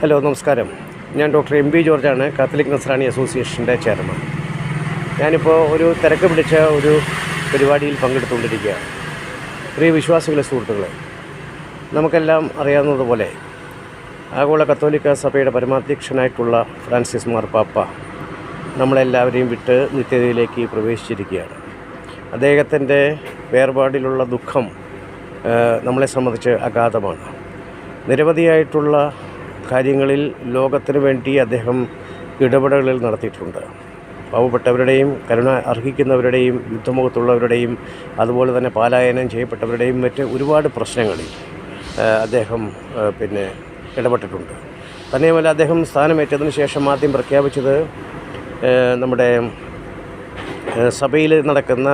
Hello നമസ്കാരം. ഞാൻ doctor M B ജോർജാണ് കാത്തലിക് നസ്രാണി അസോസിയേഷന്റെ ചെയർമാൻ. ഞാനിപ്പോൾ ഒരു തിരക്ക് പിടിച്ച ഒരു പരിപാടിയിൽ പങ്കെടുത്തുകൊണ്ടിരിക്കുകയാണ്. പ്രിയ വിശ്വാസികളെ സുഹൃത്തുക്കളെ നമുക്കെല്ലാം അറിയാവുന്നതുപോലെ ആഗോള കത്തോലിക്ക സഭയുടെ പരമാധ്യക്ഷനായിട്ടുള്ള ഫ്രാൻസിസ് മാർപ്പാപ്പ നമ്മളെല്ലാവരെയും വിട്ട് നിത്യതയിലേക്ക് പ്രവേശിച്ചിരിക്കുകയാണ്. അദ്ദേഹത്തിന്റെ വേർപാടിലുള്ള ദുഃഖം നമ്മളെ സംബന്ധിച്ച് അഗാധമാണ്. നിരവധിയായിട്ടുള്ള കാര്യങ്ങളിൽ ലോകത്തിന് വേണ്ടി അദ്ദേഹം ഇടപെടലുകൾ നടത്തിയിട്ടുണ്ട്. പാവപ്പെട്ടവരുടെയും കരുണ അർഹിക്കുന്നവരുടെയും യുദ്ധമുഖത്തുള്ളവരുടെയും അതുപോലെ തന്നെ പാലായനം ചെയ്യപ്പെട്ടവരുടെയും മറ്റ് ഒരുപാട് പ്രശ്നങ്ങളിൽ അദ്ദേഹം പിന്നെ ഇടപെട്ടിട്ടുണ്ട്. തന്നെയുമല്ല അദ്ദേഹം സ്ഥാനമേറ്റതിന് ശേഷം ആദ്യം പ്രഖ്യാപിച്ചത് നമ്മുടെ സഭയിൽ നടക്കുന്ന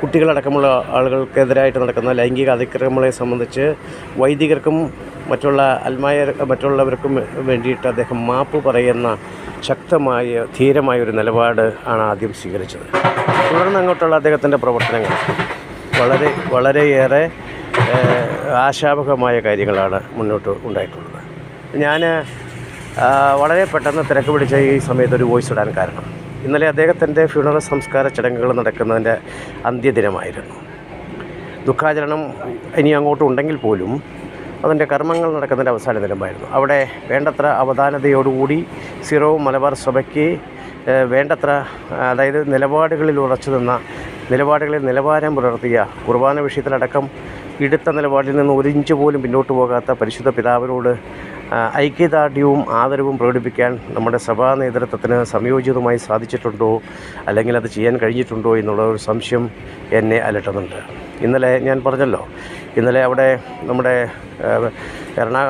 കുട്ടികളടക്കമുള്ള ആളുകൾക്കെതിരായിട്ട് നടക്കുന്ന ലൈംഗിക അതിക്രമങ്ങളെ സംബന്ധിച്ച് വൈദികർക്കും മറ്റുള്ള അൽമായ മറ്റുള്ളവർക്കും വേണ്ടിയിട്ട് അദ്ദേഹം മാപ്പ് പറയുന്ന ശക്തമായ ധീരമായ ഒരു നിലപാട് ആണ് ആദ്യം സ്വീകരിച്ചത്. തുടർന്ന് അങ്ങോട്ടുള്ള അദ്ദേഹത്തിന്റെ പ്രവർത്തനങ്ങൾ. വളരെ വളരെയേറെ ആശാവഹമായ കാര്യങ്ങളാണ് മുന്നോട്ട് ഉണ്ടായിട്ടുള്ളത്. ഞാൻ വളരെ പെട്ടെന്ന് തിരക്ക് പിടിച്ച ഈ സമയത്ത് ഒരു വോയിസ് ഇടാൻ കാരണം. ഇന്നലെ അദ്ദേഹത്തിന്റെ ഫ്യൂണറൽ സംസ്കാര ചടങ്ങുകൾ നടക്കുന്നതിന്റെ അന്ത്യദിനമായിരുന്നു. ദുഃഖാചരണം ഇനി അങ്ങോട്ട് ഉണ്ടെങ്കിൽ പോലും അതിന്റെ കർമ്മങ്ങൾ നടക്കുന്നതിന്റെ അവസാന ദിനമായിരുന്നു. അവിടെ വേണ്ടത്ര അവധാനതയോടുകൂടി സിറോ മലബാർ സഭയ്ക്ക് വേണ്ടത്ര അതായത് നിലപാടുകളിൽ ഉറച്ചു നിന്ന നിലപാടുകളിൽ നിലവാരം പുലർത്തിയ കുർബാന വിഷയത്തിലടക്കം ഇടുത്ത നിലപാടിൽ നിന്ന് ഒരിഞ്ച് പോലും പിന്നോട്ട് പോകാത്ത പരിശുദ്ധ പിതാവിനോട് ഐക്യദാർഢ്യവും ആദരവും പ്രകടിപ്പിക്കാൻ നമ്മുടെ സഭാ നേതൃത്വത്തിന് സംയോജിതമായി സാധിച്ചിട്ടുണ്ടോ? അല്ലെങ്കിൽ അത് ചെയ്യാൻ കഴിഞ്ഞിട്ടുണ്ടോ എന്നുള്ള ഒരു സംശയം എന്നെ അലട്ടുന്നുണ്ട്. ഇന്നലെ ഞാൻ പറഞ്ഞല്ലോ ഇന്നലെ അവിടെ നമ്മുടെ എറണാ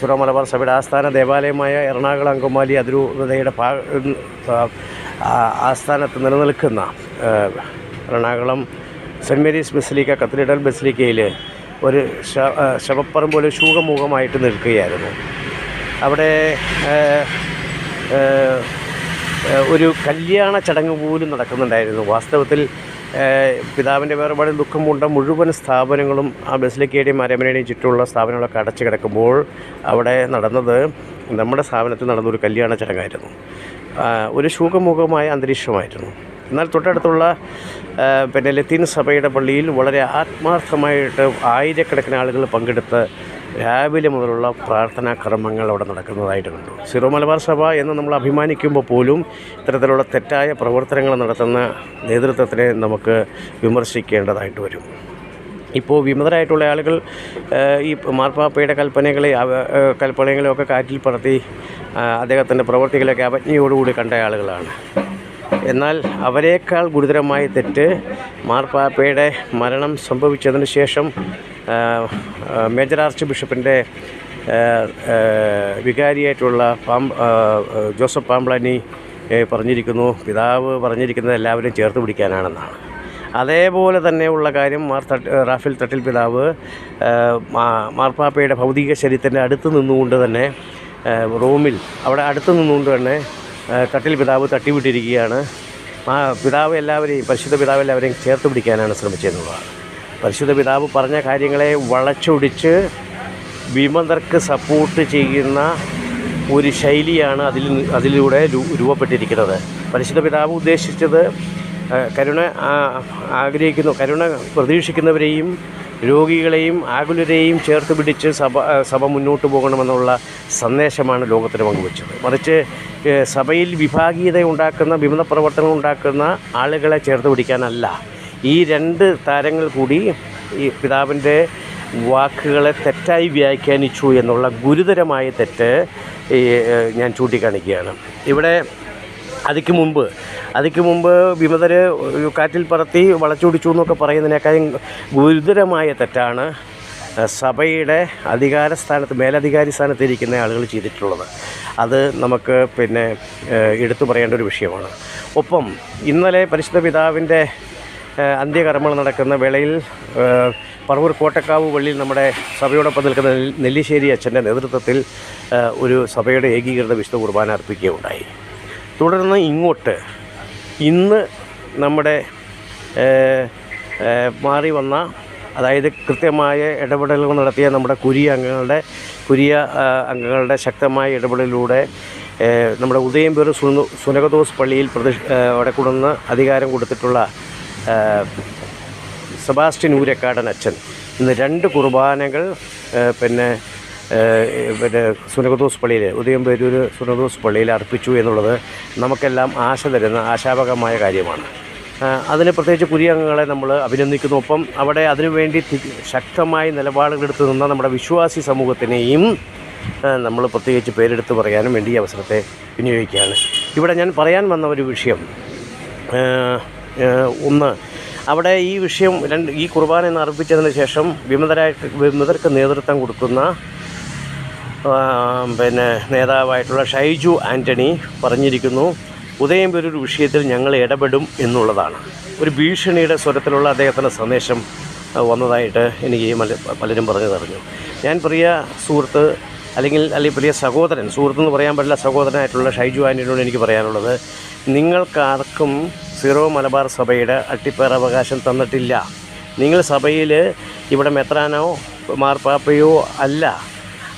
സുറോ മലബാർ സഭയുടെ ആസ്ഥാന ദേവാലയമായ എറണാകുളം അങ്കമാലി അതിരൂപതയുടെ ഭാ ആസ്ഥാനത്ത് നിലനിൽക്കുന്ന Ernakulam Saint Mary's Basilica Cathedral ബസിലിക്കയിൽ ഒരു ശവപ്പറം പോലെ ശൂകമുഖമായിട്ട് നിൽക്കുകയായിരുന്നു. അവിടെ ഒരു കല്യാണ ചടങ്ങ് പോലും നടക്കുന്നുണ്ടായിരുന്നു. വാസ്തവത്തിൽ പിതാവിന്റെ വേർപാടിൽ ദുഃഖം കൊണ്ട മുഴുവൻ സ്ഥാപനങ്ങളും ആ ബസിലിക്കയുടെയും അരമനയുടെയും ചുറ്റുമുള്ള സ്ഥാപനങ്ങളൊക്കെ അടച്ചു കിടക്കുമ്പോൾ അവിടെ നടന്നത് നമ്മുടെ സ്ഥാപനത്തിൽ നടന്നൊരു കല്യാണ ചടങ്ങായിരുന്നു. ഒരു ശൂകമുഖമായ അന്തരീക്ഷമായിരുന്നു. എന്നാൽ തൊട്ടടുത്തുള്ള പിന്നെ ലത്തീൻ സഭയുടെ പള്ളിയിൽ വളരെ ആത്മാർത്ഥമായിട്ട് ആയിരക്കണക്കിന് ആളുകൾ പങ്കെടുത്ത് രാവിലെ മുതലുള്ള പ്രാർത്ഥനാ കർമ്മങ്ങൾ അവിടെ നടക്കുന്നതായിട്ട് കണ്ടു. സിറോ മലബാർ സഭ എന്ന് നമ്മൾ അഭിമാനിക്കുമ്പോൾ പോലും ഇത്തരത്തിലുള്ള തെറ്റായ പ്രവർത്തനങ്ങൾ നടത്തുന്ന നേതൃത്വത്തിനെ നമുക്ക് വിമർശിക്കേണ്ടതായിട്ട് വരും. ഇപ്പോൾ വിമതരായിട്ടുള്ള ആളുകൾ ഈ മാർപ്പാപ്പയുടെ കൽപ്പനകളെ കൽപ്പനകളെയൊക്കെ കാറ്റിൽ പറത്തി അദ്ദേഹത്തിന്റെ പ്രവർത്തികളൊക്കെ അവജ്ഞയോടുകൂടി കണ്ട ആളുകളാണ്. എന്നാൽ അവരേക്കാൾ ഗുരുതരമായ തെറ്റ് മാർപ്പാപ്പയുടെ മരണം സംഭവിച്ചതിന് ശേഷം മേജർ ആർച്ച് ബിഷപ്പിന്റെ വികാരിയായിട്ടുള്ള പാം ജോസഫ് പാംബ്ലാനി പറഞ്ഞിരിക്കുന്നു. പിതാവ് പറഞ്ഞിരിക്കുന്നത് എല്ലാവരും ചേർത്ത് പിടിക്കാനാണെന്നാണ്. അതേപോലെ തന്നെയുള്ള കാര്യം മാർ തട്ട് റാഫേൽ തട്ടിൽ പിതാവ് മാർപ്പാപ്പയുടെ ഭൗതിക ശരീരത്തിന്റെ അടുത്ത് നിന്നുകൊണ്ട് തന്നെ റൂമിൽ അവിടെ അടുത്ത് നിന്നുകൊണ്ട് തന്നെ തട്ടിൽ പിതാവ് തട്ടിവിട്ടിരിക്കുകയാണ്. ആ പിതാവ് എല്ലാവരെയും പരിശുദ്ധ പിതാവ് എല്ലാവരെയും ചേർത്ത് പിടിക്കാനാണ് ശ്രമിച്ചതെന്നുള്ളതാണ് പരിശുദ്ധ പിതാവ് പറഞ്ഞ കാര്യങ്ങളെ വളച്ചൊടിച്ച് വിമതർക്ക് സപ്പോർട്ട് ചെയ്യുന്ന ഒരു ശൈലിയാണ് അതിൽ അതിലൂടെ രൂപപ്പെട്ടിരിക്കുന്നത്. പരിശുദ്ധ പിതാവ് ഉദ്ദേശിച്ചത് കരുണ ആഗ്രഹിക്കുന്നു കരുണ പ്രതീക്ഷിക്കുന്നവരെയും രോഗികളെയും ആകുലരെയും ചേർത്ത് പിടിച്ച് സഭ സഭ മുന്നോട്ട് പോകണമെന്നുള്ള സന്ദേശമാണ് ലോകത്തിന് പങ്കുവച്ചത്. മറിച്ച് സഭയിൽ വിഭാഗീയത ഉണ്ടാക്കുന്ന വിമത പ്രവർത്തനം ഉണ്ടാക്കുന്ന ആളുകളെ ചേർത്ത് പിടിക്കാനല്ല. ഈ രണ്ട് താരങ്ങൾ കൂടി ഈ പിതാവിന്റെ വാക്കുകളെ തെറ്റായി വ്യാഖ്യാനിച്ചു എന്നുള്ള ഗുരുതരമായ തെറ്റ് ഞാൻ ചൂണ്ടിക്കാണിക്കുകയാണ്. ഇവിടെ അതിക്ക് മുമ്പ് അതിക്ക് മുമ്പ് വിമതർ കാറ്റിൽ പറത്തി വളച്ചൊടിച്ചു എന്നൊക്കെ പറയുന്നതിനേക്കാളും ഗുരുതരമായ തെറ്റാണ് സഭയുടെ അധികാര സ്ഥാനത്ത് മേലധികാരി സ്ഥാനത്ത് ഇരിക്കുന്ന ആളുകൾ ചെയ്തിട്ടുള്ളത്. അത് നമുക്ക് പിന്നെ എടുത്തു പറയേണ്ട ഒരു വിഷയമാണ്. ഒപ്പം ഇന്നലെ പരിശുദ്ധ പിതാവിന്റെ അന്ത്യകർമ്മങ്ങൾ നടക്കുന്ന വേളയിൽ പറവൂർ കോട്ടക്കാവ് പള്ളിയിൽ നമ്മുടെ സഭയോടൊപ്പം നിൽക്കുന്ന നെല്ലിശ്ശേരി അച്ഛന്റെ നേതൃത്വത്തിൽ ഒരു സഭയുടെ ഏകീകൃത വിശുദ്ധ കുർബാന അർപ്പിക്കുകയുണ്ടായി. തുടർന്ന് ഇങ്ങോട്ട് ഇന്ന് നമ്മുടെ മാറി വന്ന അതായത് കൃത്യമായ ഇടപെടലുകൾ നടത്തിയ നമ്മുടെ കുരിയ അംഗങ്ങളുടെ കുരിയ അംഗങ്ങളുടെ ശക്തമായ ഇടപെടലിലൂടെ നമ്മുടെ ഉദയംപേർ സുന സുനകദോസ് പള്ളിയിൽ പ്രതി അവിടെ കൊടുന്ന് അധികാരം കൊടുത്തിട്ടുള്ള സെബാസ്റ്റ്യൻ ഊരക്കാടൻ അച്ഛൻ. ഇന്ന് രണ്ട് കുർബാനകൾ പിന്നെ പിന്നെ സുനകദോസ് പള്ളിയിൽ ഉദയംപേരൂർ സുനകദോസ് പള്ളിയിൽ അർപ്പിച്ചു എന്നുള്ളത് നമുക്കെല്ലാം ആശ തരുന്ന ആശാവകമായ കാര്യമാണ്. അതിന് പ്രത്യേകിച്ച് പുതിയ അംഗങ്ങളെ നമ്മൾ അഭിനന്ദിക്കുന്നു. ഒപ്പം അവിടെ അതിനുവേണ്ടി ശക്തമായ നിലപാടുകളെടുത്ത് നിന്ന നമ്മുടെ വിശ്വാസി സമൂഹത്തിനെയും നമ്മൾ പ്രത്യേകിച്ച് പേരെടുത്ത് പറയാനും വേണ്ടി ഈ അവസരത്തെ വിനിയോഗിക്കുകയാണ്. ഇവിടെ ഞാൻ പറയാൻ വന്ന ഒരു വിഷയം ഒന്ന് അവിടെ ഈ വിഷയം രണ്ട് ഈ കുർബാന എന്ന് അർപ്പിച്ചതിന് ശേഷം വിമതരായിട്ട് വിമതർക്ക് നേതൃത്വം കൊടുക്കുന്ന പിന്നെ നേതാവായിട്ടുള്ള ഷൈജു ആന്റണി പറഞ്ഞിരിക്കുന്നു ഉദയംപേരൂർ വിഷയത്തിൽ ഞങ്ങൾ ഇടപെടും എന്നുള്ളതാണ്. ഒരു ഭീഷണിയുടെ സ്വരത്തിലുള്ള അദ്ദേഹത്തിന്റെ സന്ദേശം വന്നതായിട്ട് എനിക്ക് പലരും പറഞ്ഞു തറിഞ്ഞു ഞാൻ പ്രിയ സുഹൃത്ത് അല്ലെങ്കിൽ അല്ലെങ്കിൽ പ്രിയ സഹോദരൻ സുഹൃത്ത് എന്ന് പറയാൻ പറ്റില്ല സഹോദരനായിട്ടുള്ള ഷൈജു ആന്റണിയോട് എനിക്ക് പറയാനുള്ളത് നിങ്ങൾക്കാർക്കും സീറോ മലബാർ സഭയുടെ അട്ടിപ്പേറവകാശം തന്നിട്ടില്ല. നിങ്ങൾ സഭയിൽ ഇവിടെ മെത്രാനോ മാർപ്പാപ്പയോ അല്ല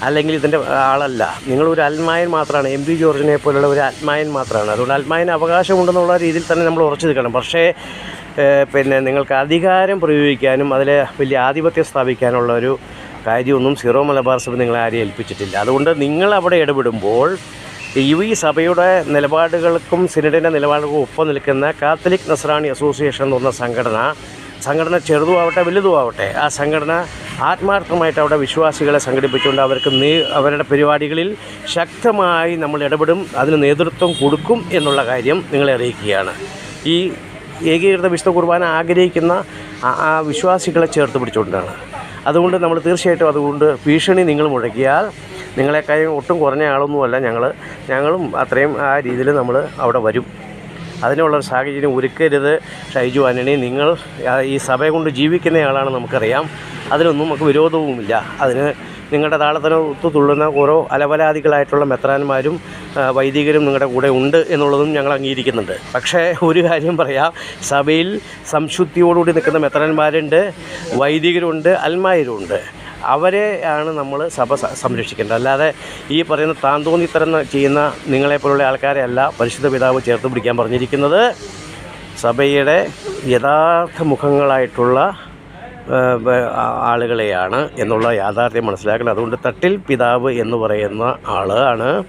അല്ലെങ്കിൽ ഇതിന്റെ ആളല്ല. നിങ്ങളൊരു അൽമായൻ മാത്രമാണ് എം പി ജോർജിനെ പോലുള്ള ഒരു അൽമായൻ മാത്രമാണ് അതുകൊണ്ട് അൽമായൻ അവകാശമുണ്ടെന്നുള്ള രീതിയിൽ തന്നെ നമ്മൾ ഉറച്ചു നിൽക്കണം. പക്ഷേ പിന്നെ നിങ്ങൾക്ക് അധികാരം പ്രയോഗിക്കാനും അതിൽ വലിയ ആധിപത്യം സ്ഥാപിക്കാനുള്ള ഒരു കാര്യമൊന്നും സിറോ മലബാർ സഭ നിങ്ങളെ ആരെയും ഏൽപ്പിച്ചിട്ടില്ല. അതുകൊണ്ട് നിങ്ങൾ അവിടെ ഇടപെടുമ്പോൾ ഈ സഭയുടെ നിലപാടുകൾക്കും സിനഡിന്റെ നിലപാടുകൾക്കും ഒപ്പം നിൽക്കുന്ന കാത്തലിക് നസ്രാണി അസോസിയേഷൻ എന്ന് പറഞ്ഞ സംഘടന സംഘടന ചെറുതുമാവട്ടെ വലുതുമാവട്ടെ ആ സംഘടന ആത്മാർത്ഥമായിട്ട് അവിടെ വിശ്വാസികളെ സംഘടിപ്പിച്ചുകൊണ്ട് അവർക്ക് അവരുടെ പരിപാടികളിൽ ശക്തമായി നമ്മൾ ഇടപെടും അതിന് നേതൃത്വം കൊടുക്കും എന്നുള്ള കാര്യം നിങ്ങളെ അറിയിക്കുകയാണ്. ഈ ഏകീകൃത വിശുദ്ധ കുർബാന ആഗ്രഹിക്കുന്ന ആ- വിശ്വാസികളെ ചേർത്ത് പിടിച്ചുകൊണ്ടാണ്. അതുകൊണ്ട് നമ്മൾ തീർച്ചയായിട്ടും അതുകൊണ്ട് ഭീഷണി നിങ്ങൾ മുഴക്കിയാൽ നിങ്ങളെക്കാളും ഒട്ടും കുറഞ്ഞ ആളൊന്നുമല്ല ഞങ്ങൾ ഞങ്ങളും അത്രയും ആ രീതിയിൽ നമ്മൾ അവിടെ വരും. അതിനുള്ള ഒരു സാഹചര്യം ഒരുക്കരുത്. ഷൈജു ആന്റണി നിങ്ങൾ ഈ സഭയെ കൊണ്ട് ജീവിക്കുന്നയാളാണ് നമുക്കറിയാം. അതിനൊന്നും നമുക്ക് വിരോധവുമില്ല. അതിന് നിങ്ങളുടെ താളത്തിന് ഒത്തു തുള്ളുന്ന ഓരോ അലവലാദികളായിട്ടുള്ള മെത്രാന്മാരും വൈദികരും നിങ്ങളുടെ കൂടെ ഉണ്ട് എന്നുള്ളതും ഞങ്ങൾ അംഗീകരിക്കുന്നുണ്ട്. പക്ഷേ ഒരു കാര്യം പറയാം. സഭയിൽ സംശുദ്ധിയോടുകൂടി നിൽക്കുന്ന മെത്രാന്മാരുണ്ട് വൈദികരുണ്ട് അൽമായരുണ്ട്. അവരെ ആണ് നമ്മൾ സഭ സംരക്ഷിക്കേണ്ടത്. അല്ലാതെ ഈ പറയുന്ന താന്തോന്നിത്തരം ചെയ്യുന്ന നിങ്ങളെപ്പോലുള്ള ആൾക്കാരെ അല്ല പരിശുദ്ധ പിതാവ് ചേർത്ത് പിടിക്കാൻ പറഞ്ഞിരിക്കുന്നത്. സഭയുടെ യഥാർത്ഥ മുഖങ്ങളായിട്ടുള്ള ആളുകളെയാണ് എന്നുള്ള യാഥാർത്ഥ്യം മനസ്സിലാക്കണം അതുകൊണ്ട് തട്ടിൽ പിതാവ് എന്ന് പറയുന്ന ആളാണ്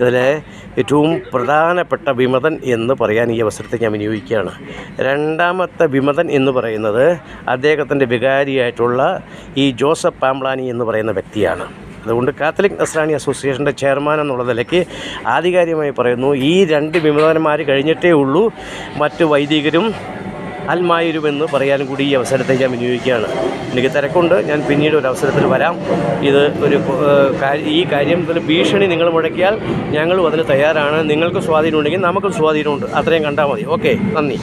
ഇതിലെ ഏറ്റവും പ്രധാനപ്പെട്ട വിമതൻ എന്ന് പറയാൻ ഈ അവസരത്തെ ഞാൻ വിനിയോഗിക്കുകയാണ്. രണ്ടാമത്തെ വിമതൻ എന്ന് പറയുന്നത് അദ്ദേഹത്തിന്റെ വികാരിയായിട്ടുള്ള ഈ ജോസഫ് പാംബ്ലാനി എന്ന് പറയുന്ന വ്യക്തിയാണ്. അതുകൊണ്ട് കാത്തലിക് നസ്രാണി അസോസിയേഷന്റെ ചെയർമാൻ എന്നുള്ള നിലയ്ക്ക് ആധികാരികമായി പറയുന്നു ഈ രണ്ട് വിമതന്മാർ കഴിഞ്ഞിട്ടേ ഉള്ളൂ മറ്റ് വൈദികരും അൽമായരുമെന്ന് പറയാനും കൂടി ഈ അവസരത്തെ ഞാൻ വിനിയോഗിക്കുകയാണ്. എനിക്ക് തിരക്കുണ്ട്. ഞാൻ പിന്നീട് ഒരു അവസരത്തിൽ വരാം. ഇത് ഒരു ഈ കാര്യം- ഈ കാര്യത്തിൽ ഭീഷണി നിങ്ങൾ മുഴക്കിയാൽ ഞങ്ങളും അതിന് തയ്യാറാണ്. നിങ്ങൾക്ക് സ്വാധീനമുണ്ടെങ്കിൽ നമുക്കും സ്വാധീനമുണ്ട്. അത്രയും കണ്ടാൽ മതി. ഓക്കെ. നന്ദി.